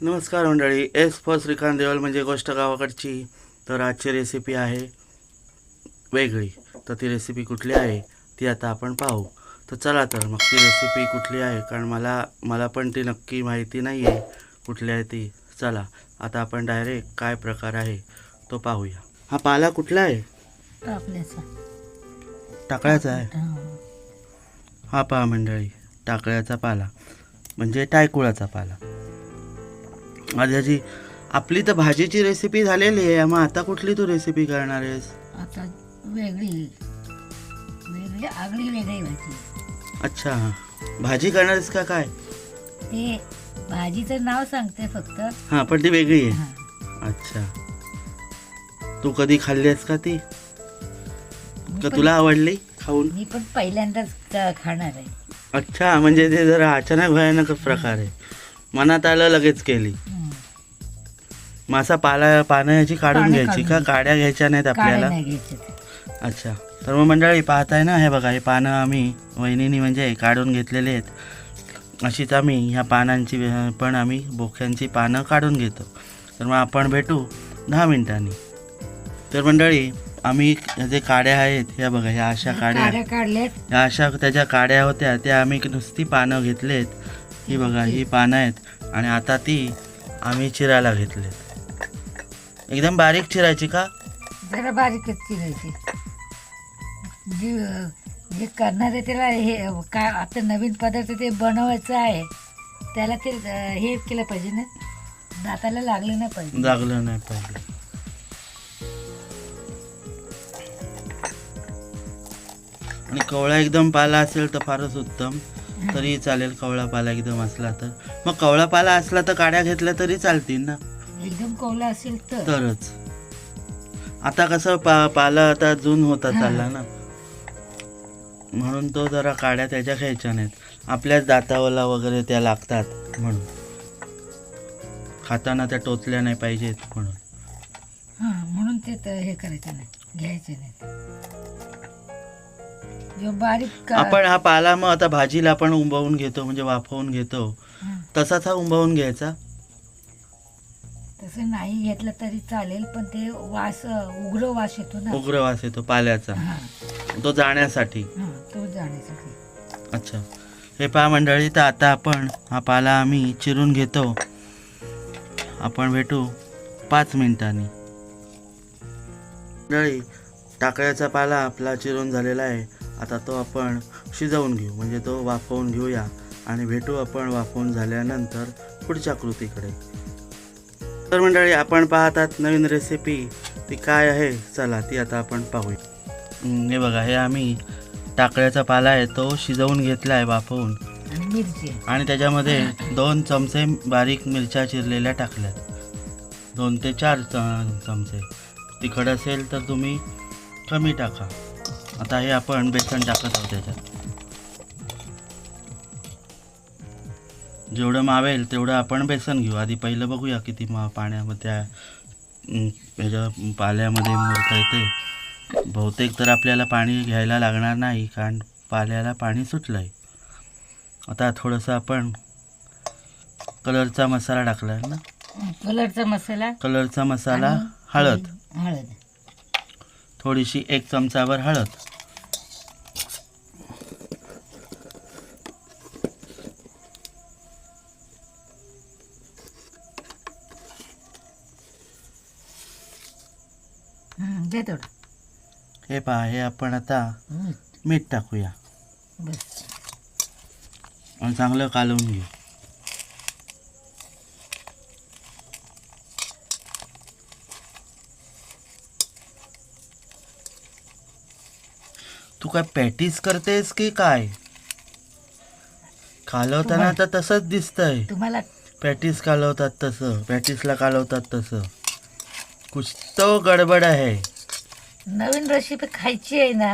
नमस्कार मंडळी. S for Shrikant Deval म्हणजे गोष्ट गावाकडची. तर आजची रेसिपी आहे वेगळी. तर ती रेसिपी कुठली आहे ती आता आपण पाहू. तर चला तर मग ती रेसिपी कुठली आहे कारण मला मला पण ती नक्की माहिती नाही आहे कुठली आहे ती. चला आता आपण डायरेक्ट काय प्रकार आहे तो पाहूया. हा पाला कुठला आहे? टाकळ्याचा आहे? हा पहा मंडळी टाकळ्याचा पाला. म्हणजे टायकुळाचा पाला. आज आपली तर भाजीची रेसिपी झालेली आहे. मग आता कुठली तू रेसिपी करणार आहेस? आता वेगळी. वेगळी आगळी वेगळी भाजी. अच्छा. भाजी करणार आहेस का काय? ते भाजीचं नाव सांगते फक्त. हां पण ती वेगळी आहे. अच्छा. तू कधी खाल्ली आहेस का ती? का तुला आवडली खाऊन? मी पण पहिल्यांदाच खाणार आहे. अच्छा म्हणजे ते जरा अचानक भयानक प्रकार आहे. मनात आलं लगेच केली. मासा पाला पानं याची काढून घ्यायची का. काड्या घ्यायच्या नाहीत आपल्याला. अच्छा. तर मग मंडळी पाहताय ना हे बघा हे पानं आम्ही वहिनीनी म्हणजे काढून घेतलेले आहेत. अशीच आम्ही ह्या पानांची पण आम्ही बोक्यांची पानं काढून घेतो. तर मग आपण भेटू दहा मिनिटांनी. तर मंडळी आम्ही जे काड्या आहेत ह्या बघा ह्या अशा काड्या ह्या अशा त्याच्या काड्या होत्या त्या आम्ही नुसती पानं घेतलेत. ही बघा ही पानं आहेत. आणि आता ती आम्ही चिरायला घेतलेत. एकदम बारीक चिरायची का? जरा बारीकच चिरायची. जे जे करणार आहे त्याला हे काय आता नवीन पदार्थ ते बनवायचं आहे त्याला ते अं, हे केलं पाहिजे ना? दाताला लागलं नाही पाहिजे. जागलं नाही पाहिजे. आणि कवळा एकदम पाला असेल तर फारच उत्तम. तरी चालेल कवळा पाला एकदम असला तर. मग कवळा पाला असला तर काड्या घेतल्या तरी चालतील ना? एकदम कोवला असेल तर? तरच. आता कसं पा पाला आता जून होता. चालला ना. म्हणून तो जरा काड्या त्याच्या घ्यायच्या नाहीत. आपल्याच दातावला वगैरे त्या लागतात म्हणून. खाताना त्या टोचल्या नाही पाहिजेत म्हणून. हा म्हणून ते तर हे करायचं नाही घ्यायचे नाही. जो बारीक का- आपण हा पाला मग आता भाजीला आपण उंबवून घेतो म्हणजे वाफवून घेतो. हा, तसाच हा उंबवून घ्यायचा. तसं नाही घेतलं तरी चालेल पण ते वास उग्र वास येतो ना. उग्र वास येतो पाल्याचा. हा. तो जाण्यासाठी. हा तो जाण्यासाठी. अच्छा. हे पहा मंडळी तर आता आपण हा पाला आम्ही चिरून घेतो. आपण भेटू पाच मिनिटांनी. मंडळी टाकळ्याचा पाला आपला चिरून झालेला आहे. आता तो आपण शिजवून घेऊ म्हणजे तो वाफवून घेऊया. आणि भेटू आपण वाफवून झाल्यानंतर पुढच्या कृतीकडे. तर मंडळी आपण पाहतात नवीन रेसिपी ती काय आहे? चला ती आता आपण पाहूया. हे बघा हे आम्ही टाकळ्याचा पाला आहे तो शिजवून घेतला आहे वाफवून आणि मिरची. आणि त्याच्यामध्ये दोन चमचे बारीक मिरच्या चिरलेल्या टाकल्यात. दोन ते चार चमचे. तिखट असेल तर तुम्ही कमी टाका. आता हे आपण बेसन टाकत आहोत त्याच्यात. जेवढं मावेल तेवढं आपण बेसन घेऊ. आधी पहिलं बघूया किती मा पाण्यामध्ये ह्याच्या पाल्यामध्ये मुरता येते. बहुतेक तर आपल्याला पाणी घ्यायला लागणार नाही कारण पाल्याला पाणी सुटलं आहे आता थोडंसं आपण कलरचा मसाला टाकला आहे ना? कलरचा मसाला? कलरचा मसाला हळद. हळद. थोडीशी एक चमचावर हळद. हं, थोडं हे पहा हे आपण आता हं, मीठ टाकूया. बस. आणि चांगलं कालवून घेऊ. तू काय पॅटीस करतेस की काय? कालवताना तर तसंच दिसतंय. तुम्हाला पॅटीस कालवतात तसं पॅटीसला कालवतात तसं. कुछ तो गडबड आहे. नवीन रेसिपी खायची आहे ना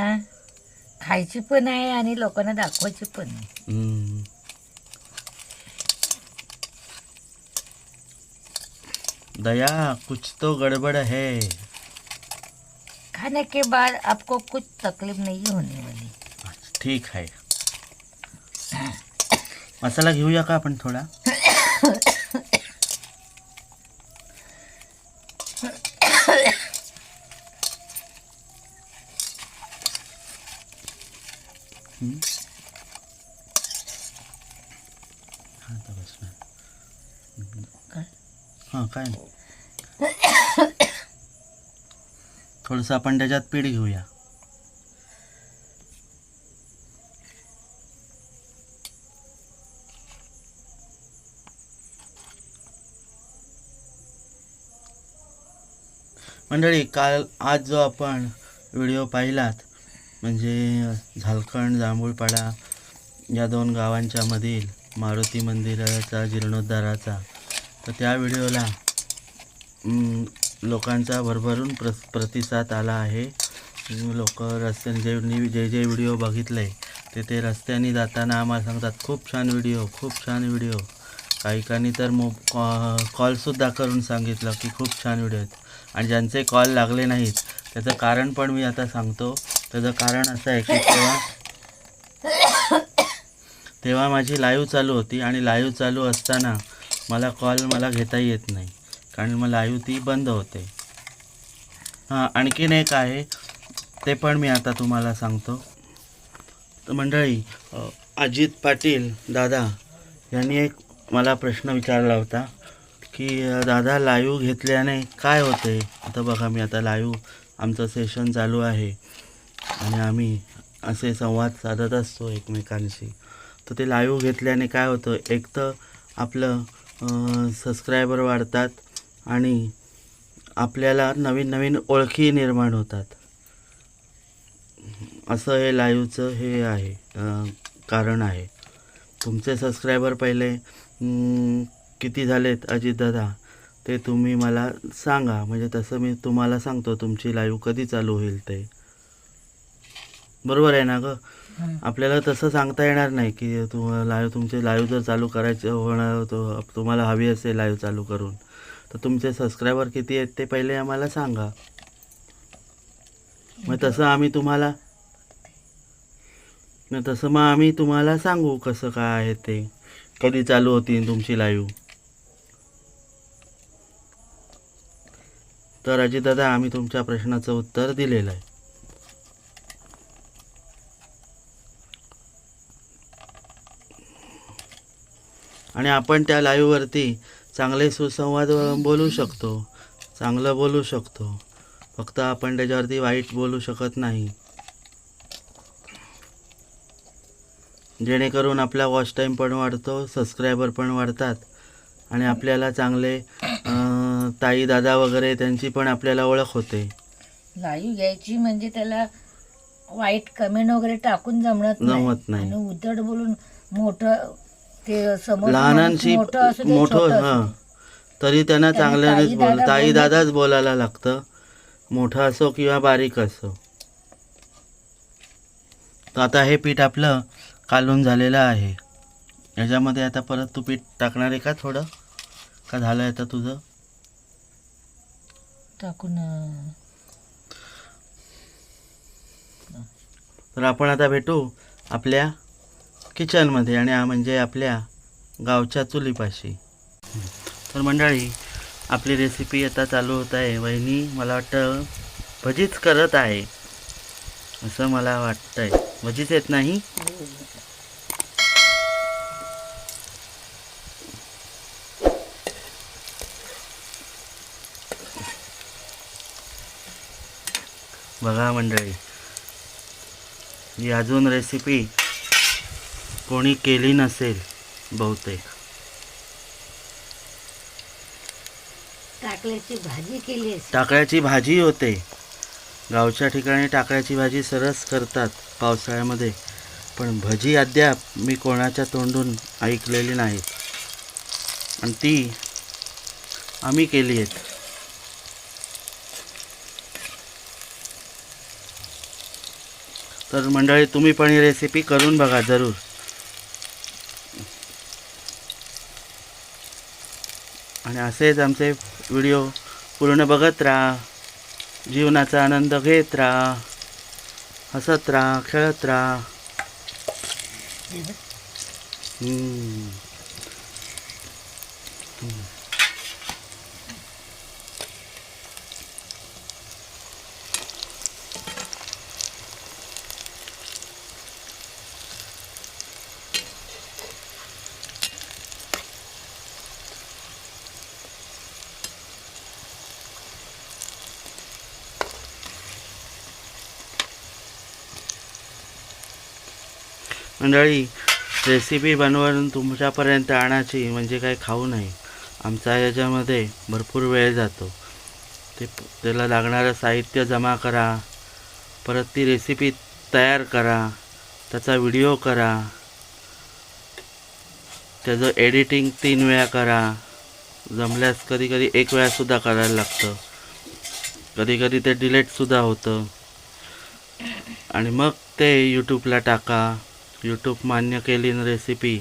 खायची पण आहे आणि लोकांना दाखवायची पण आहे हम्म. दया कुछ तो गड़बड़ है खाने के बाद आपको कुछ तकलीफ नहीं होने वाली ठीक आहे मसाला घेऊया का आपण थोडा हां काय नाही थोडंसं आपण त्याच्यात पीठ घेऊया. मंडळी काल आज जो आपण व्हिडिओ पाहिलात म्हणजे झालखंड जांभूळपाडा या दोन गावांच्या मधील मारुती मंदिराचा जीर्णोद्धाराचा तर त्या व्हिडिओला लोकांचा भरभरून प्र प्रतिसाद आला आहे. लोक रस्त्याने जे नी- जे जे व्हिडिओ बघितले ते ते रस्त्याने जाताना आम्हाला सांगतात खूप छान व्हिडिओ खूप छान व्हिडिओ काहीकांनी तर मो कॉ- कॉलसुद्धा करून सांगितलं की खूप छान व्हिडिओ आहेत. आणि ज्यांचे कॉल लागले नाहीत त्याचं कारण पण मी आता सांगतो. त्याचं कारण असं आहे की तेव्हा तेव्हा माझी लाईव्ह चालू होती आणि लाईव्ह चालू असताना मला कॉल मला घेता येत नाही. कारण मग लाईव्ह ती बंद होते. हां आणखीन एक आहे. ते पण मी आता तुम्हाला सांगतो. तर मंडळी अजित पाटील दादा यांनी एक मला प्रश्न विचारला होता की दादा लाईव्ह घेतल्याने काय होते? आता बघा मी आता लाईव्ह आमचं सेशन चालू आहे. आणि आम्ही असे संवाद साधत असतो एकमेकांशी. तर ते लाईव्ह घेतल्याने काय होतं? एक तर आपलं सबस्क्रायबर वाढतात. आणि आपल्याला नवीन नवीन ओळखी निर्माण होतात. असं हे लाईव्हचं हे आहे कारण आहे. तुमचे सबस्क्रायबर पहिले किती झालेत अजितदादा? ते तुम्ही मला सांगा. म्हणजे तसं मी तुम्हाला सांगतो तुमची लाईव्ह कधी चालू होईल ते. बरोबर आहे ना गं. आपल्याला तसं सांगता येणार नाही की तू लाईव्ह तुमचे लाईव्ह जर चालू करायचे होणार तुम्हाला हवी असेल लाईव्ह चालू करून. तर तुमचे सबस्क्रायबर किती आहेत ते पहिले आम्हाला सांगा. मग तसं आम्ही तुम्हाला मग तसं मग आम्ही तुम्हाला सांगू कसं काय आहे ते. कधी चालू होती तुमची लाईव्ह तर अजितदादा आम्ही तुमच्या प्रश्नाचं उत्तर दिलेलं आहे. आणि आपण त्या लाईव्हवरती चांगले सुसंवाद बोलू शकतो. चांगलं बोलू शकतो. फक्त आपण त्याच्यावरती वाईट बोलू शकत नाही. जेणेकरून आपला वॉच टाईम पण वाढतो सबस्क्रायबर पण वाढतात आणि आपल्याला चांगले ताई दादा वगैरे त्यांची पण आपल्याला ओळख होते. लाईव्ह घ्यायची म्हणजे त्याला वाईट कमेंट वगैरे टाकून जमत जमत नाही. उद्धट बोलून मोठं ते समोर लहानांशी मोठं असू दे, मोठं छोटं असू हां. दे. तरी त्यांना त्यांनी चांगल्यानेच ताई बोल दादा ताई दादाच बोलायला लागतं. मोठं असो किंवा बारीक असो. तर आता हे पीठ आपलं कालून झालेलं आहे. याच्यामध्ये आता परत तू पीठ टाकणार आहे का थोडं? का झालं आहे आता तुझं? टाकून अं, तर आपण आता भेटू आपल्या किचनमध्ये आणि म्हणजे आपल्या गावच्या चुलीपाशी. तर मंडळी आपली रेसिपी आता चालू होत आहे. वहिनी मला वाटतं भजीच करत आहे असं मला वाटतंय. भजीच येत नाही? बघा मंडळी ही अजून रेसिपी कोणी केली नसेल बहुतेक. टाकल्याची भाजी केली असेल. टाकळ्याची भाजी होते. गावच्या ठिकाणी टाकळ्याची भाजी सरस करतात पावसाळ्यामध्ये. पण भजी अद्याप मी कोणाच्या तोंडून ऐकलेली नाही. आणि ती आम्ही केली आहेत. तर मंडळी तुम्ही पण ही रेसिपी करून बघा जरूर. आणि असेच आमचे व्हिडिओ पूर्ण बघत राहा जीवनाचा आनंद घेत राहा हसत राहा खेळत राहा हम्म. मंडळी रेसिपी बनवून तुमच्यापर्यंत आणायची म्हणजे काय खाऊ नये. आमचा याच्यामध्ये भरपूर वेळ जातो. ते त्याला लागणारं साहित्य जमा करा. परत ती रेसिपी तयार करा. त्याचा व्हिडिओ करा. त्याचं एडिटिंग तीन वेळा करा. जमल्यास कधी कधी एक वेळासुद्धा करायला लागतं. कधी कधी ते डिलेटसुद्धा होतं. आणि मग ते यूट्यूबला टाका. यूट्यूब मान्य केली रेसिपी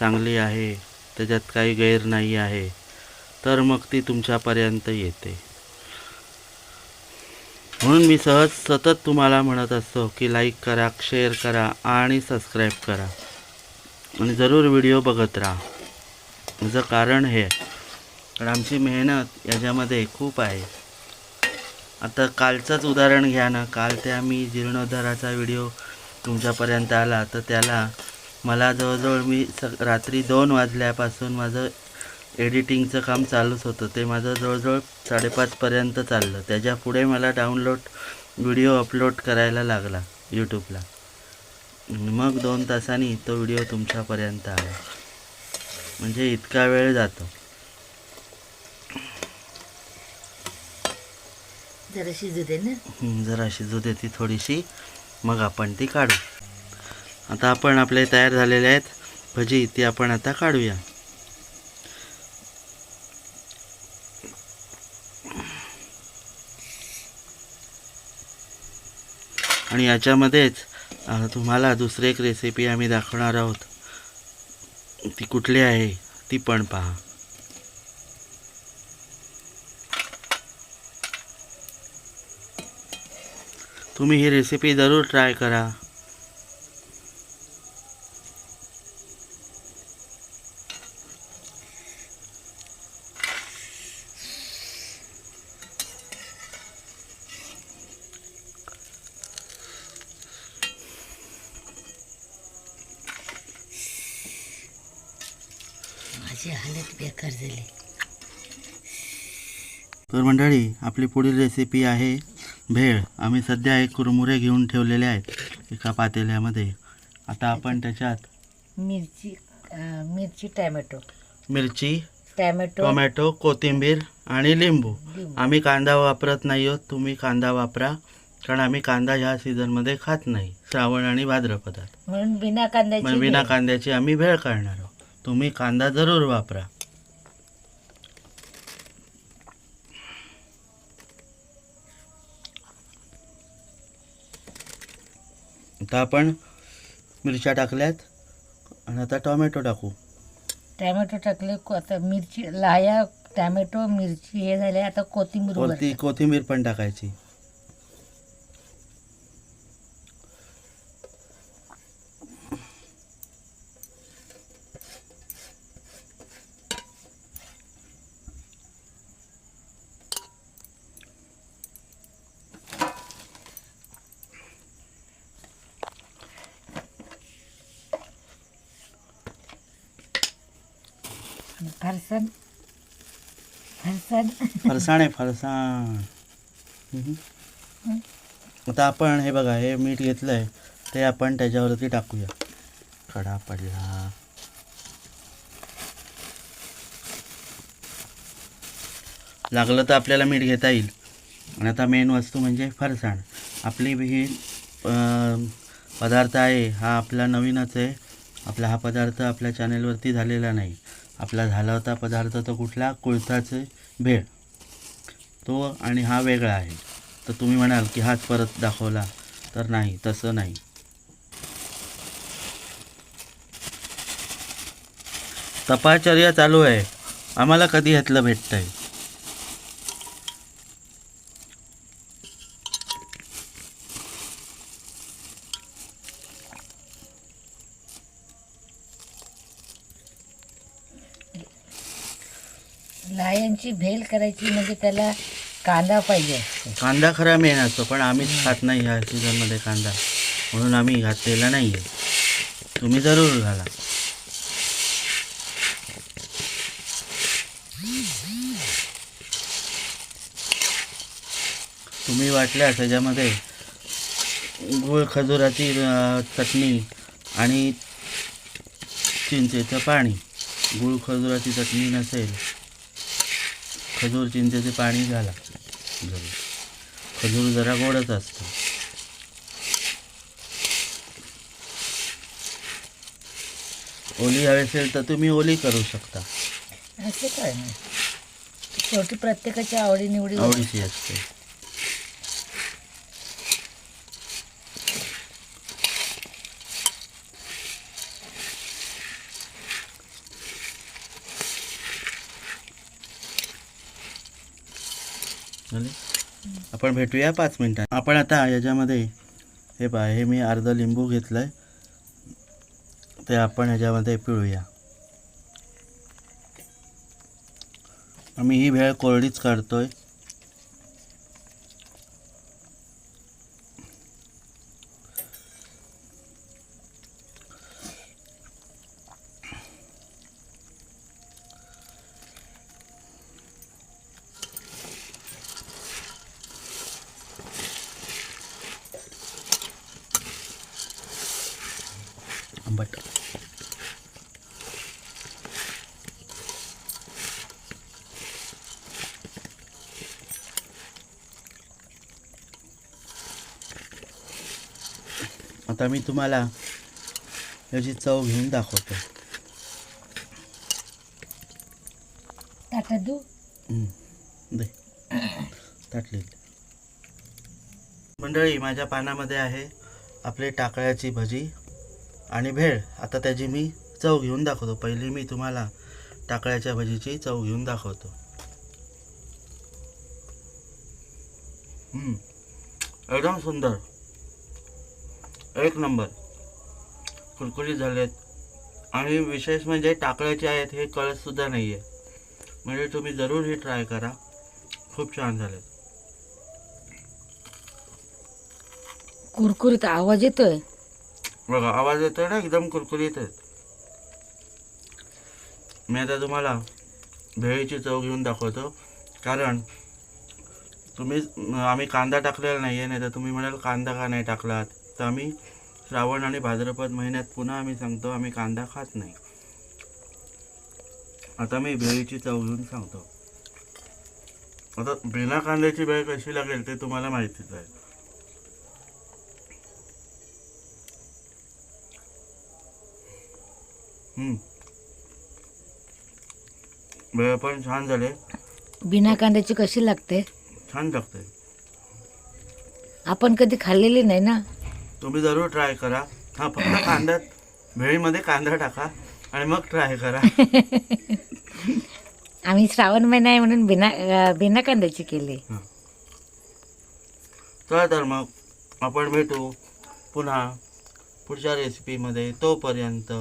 चांगली आहे त्याच्यात काही गैर नाही आहे. तर मग ती तुमच्यापर्यंत येते. म्हणून मी सहज सतत तुम्हाला म्हणत असतो की लाईक करा शेअर करा आणि सबस्क्राईब करा. आणि जरूर व्हिडिओ बघत राहा. माझं कारण हे कारण आमची मेहनत याच्यामध्ये खूप आहे. आता कालचंच उदाहरण घ्या ना. काल ते आम्ही जीर्णोद्धाराचा व्हिडिओ तुमच्यापर्यंत आला तर त्याला मला जवळजवळ मी स रात्री दोन वाजल्यापासून माझं एडिटिंगचं काम चालूच होतं. ते माझं जवळजवळ साडेपाचपर्यंत चाललं. त्याच्या पुढे मला डाउनलोड व्हिडिओ अपलोड करायला लागला यूट्यूबला. मग दोन तासांनी तो व्हिडिओ तुमच्यापर्यंत आला. म्हणजे इतका वेळ जातो. जरा शिजू दे ना. जरा शिजू दे ती थोडीशी. मग आपण ती काढू. आता आपण आपले तयार झालेले आहेत. भजी ती आपण आता काढूया. आणि याच्यामध्येच तुम्हाला दुसरी एक रेसिपी आम्ही दाखवणार आहोत. ती कुठली आहे ती पण पहा. तुम्ही ही रेसिपी जरूर ट्राय करा. माझी हालत बेकार झाली. तर मंडळी आपली पुढील रेसिपी आहे भेळ आम्ही सध्या एक कुरमुरे घेऊन ठेवलेले आहेत एका पातेल्यामध्ये. आता आपण त्याच्यात मिरची अं, मिरची टॅमॅटो. मिरची टॅमॅटो. टोमॅटो कोथिंबीर आणि लिंबू. लिंबू. आम्ही कांदा वापरत नाही आहोत तुम्ही कांदा वापरा. कारण आम्ही कांदा ह्या सीझनमध्ये खात नाही श्रावण आणि भाद्रपदात म्हणून बिना मग कांद्याची बिना भेळ. कांद्याची आम्ही भेळ काढणार आहोत. तुम्ही कांदा जरूर वापरा. आता आपण मिरच्या टाकल्यात आणि आता टोमॅटो टाकू टॅमॅटो टाकले को- आता मिरची लाया टॅमॅटो मिरची हे झाले आता कोथिंबीर. कोथिंबीर पण टाकायची आणि फरसाण फरसाण फरसाण आहे फरसाण. आता आपण हे बघा हे मीठ घेतलं आहे ते आपण त्याच्यावरती टाकूया. खडा पडला. लागलं तर आपल्याला मीठ घेता येईल. आणि आता मेन वस्तू म्हणजे फरसाण. आपली ही पदार्थ आहे हा आपला नवीनच आहे. आपला हा पदार्थ आपल्या चॅनेलवरती झालेला नाही. आपला झाला होता पदार्थ तो कुठला? कुळथाचे भेळ. तो आणि हा वेगळा आहे. तर तुम्ही म्हणाल की हाच परत दाखवला. तर नाही तसं नाही. तपाचर्या चालू आहे. आम्हाला कधी ह्यातलं भेटतंय? लायनची भेल करायची म्हणजे त्याला कांदा पाहिजे कांदा खरा मेन असतो पण आम्हीच खात नाही ह्या सीझनमध्ये कांदा. म्हणून आम्ही घातलेला नाही आहे तुम्ही जरूर घाला. तुम्ही वाटल्यास त्याच्यामध्ये गुळ खजुराची चटणी आणि चिंचेचं पाणी. गुळ खजुराची चटणी नसेल खजूर चिंचेचे पाणी घाला. जरूर खजूर जरा गोडच असतं. ओली हवी असेल तर तुम्ही ओली करू शकता. असं काय नाही. शेवटी प्रत्येकाच्या आवडी निवडी आवडीची असते. आपण भेटूया पाच मिनटात. आपण आता याच्यामध्ये हे पहा हे मी अर्धा लिंबू घेतलं आहे ते आपण याच्यामध्ये पिळूया. आम्ही ही भेळ कोरडीच काढतोय आंबट आता मी तुम्हाला याची चव घेऊन दाखवतो. ताटात देऊ? दे. ताटली. मंडळी माझ्या पानामध्ये आहे आपली टाकळ्याची भजी. आणि भेळ. आता त्याची मी चव घेऊन दाखवतो. पहिली मी तुम्हाला टाकळ्याच्या भजीची चव घेऊन दाखवतो. एकदम सुंदर. एक नंबर. कुरकुरीत झालेत. आणि विशेष म्हणजे टाकळ्याचे आहेत हे कळतसुद्धा नाही आहे म्हणजे तुम्ही जरूर हे ट्राय करा. खूप छान झाले कुरकुरीत आवाज येतोय? बघा आवाज येतोय ना? एकदम कुरकुरीत आहेत. मी आता तुम्हाला भेळीची चव घेऊन दाखवतो. कारण तुम्ही आम्ही कांदा टाकलेला नाही आहे नाही तर तुम्ही म्हणाल कांदा का नाही टाकलात? तर आम्ही श्रावण आणि भाद्रपद महिन्यात पुन्हा आम्ही सांगतो आम्ही कांदा खात नाही. आता मी भेळीची चव घेऊन सांगतो. आता बिना कांद्याची भेळ कशी लागेल ते तुम्हाला माहितीच आहे. हम्म. भेळ पण छान झाले. बिना कांद्याची कशी लागते? छान लागते. आपण कधी खाल्लेली नाही ना? तुम्ही जरूर ट्राय करा. हा फक्त कांद्यात भेळीमध्ये कांदा टाका आणि मग ट्राय करा. आम्ही श्रावण महिना आहे म्हणून बिना बिना कांद्याची केली. चला तर मग आपण भेटू पुन्हा पुढच्या रेसिपीमध्ये तोपर्यंत.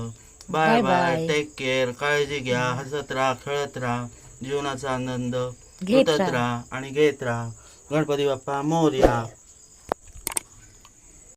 Bye bye. टेक केअर काळजी घ्या हसत राहा खेळत राहा जीवनाचा आनंद घेत. राहा आणि घेत राहा गणपती बाप्पा मोर्या